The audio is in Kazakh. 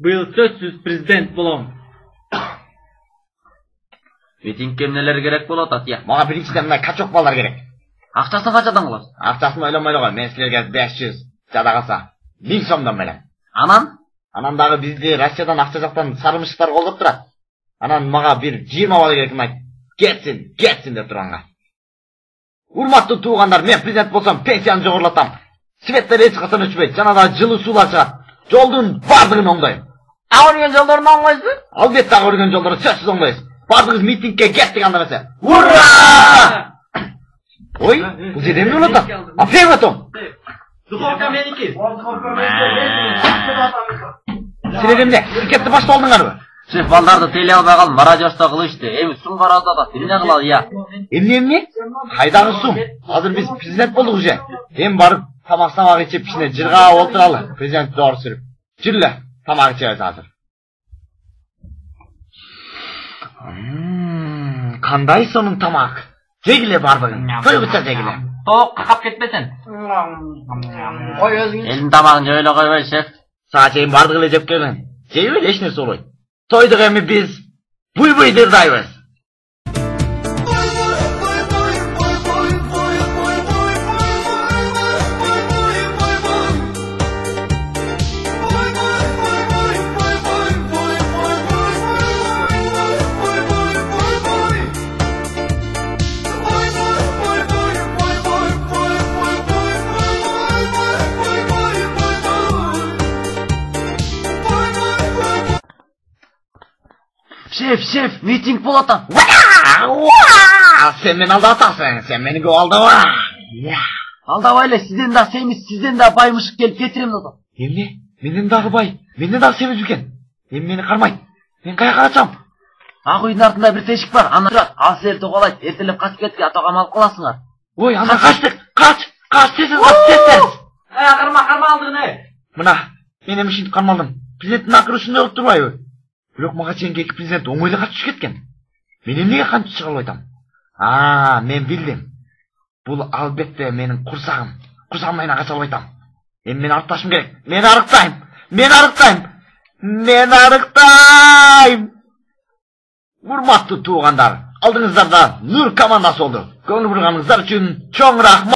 быйыл сөзсүз президент болом митингке эмнелер керек болуп атат ыя Мага биринчиден мына качок балдар керек. акчасын канчадан кылабыз Акчасын ойломой эле кой. Мен силерге 500, жада калса 1000 сомдон белем. анан Анан дагы бизди Россиядан акча жактан сарымыштар колдоп турат. Анан мага бир 20 бала керек айт. Кетсин, кетсин деп турганга. Урматтуу туугандар, мен президент болсом пенсияны жогорулатам. Светтер эч качан өчпөйт, жана да жылуу суулар чыгат. Жолдун бардыгын оңдойм. Өргөн жолдорун оңгойсузбу Албетте ага өргөн жолдорду сөзсүз оңдойбуз. Бардыгыбыз митингке кеттик анда эмесе. Ура! Ой, бул жерде эмне болуп атат? А ферматом. духовка меники Силер эмне? Тикетти баштап алдыңарбы? шеф балдарды тейлей албай калдым радиошто кылышты эми сум карап атат эмне кылалы ыя Эмне эмне? Кайдагы сум? Азыр биз президент болдук уже. Эми барып тамак самак ичип кичине жыргаап олтуралы. Президент доор сүрүп. Жүр эле, тамак ичебиз азыр. Ммм, Кандай сонун тамак? Жегиле барбыгын. Койгуча жегиле. тоок какап кетпесин ой өзүң элдин тамагын жеп эле койбой шеф Сага чейин бардык эле жеп келген. Жейб эле эч нерсе болбойт. Тойдук эми биз буй шеф шеф митинг Уа! Сен мени алдап атасың, сен мени көп алдаба. Я. алдабай эле сизден да семиз сизден да баймышык келип кетирем деп атат Эмне? Менден дагы бай, менден дагы семиз экен. Эми мени кармайт. Мен каяка качам? ак үйдүн артында бир тешик бар анда турат ал силерди тоголойт эртелеп качып кетке ата камалып каласыңар Ой, анда качтык. Кач! Кач тез тез тез. э карма карма алдың э Мына, мен эми ушинтип кармалдым. Президенттин акыры ушундай болуп турбайбы? Бирок мага чейинки президент оңой эле качып түшүп кеткен. Мен эмнеге кантип чыга албай атам? А, мен билдим. Бул албетте менин курсагым. Курсагымдан кача албай атам. Эми мен арыкташым керек. Мен арыктайм. Мен арыктайм. Мен арыктайм. Урматтуу туугандар, алдыңыздарда Нур командасы болду. Көңүл бурганыңыздар үчүн чоң рахмат.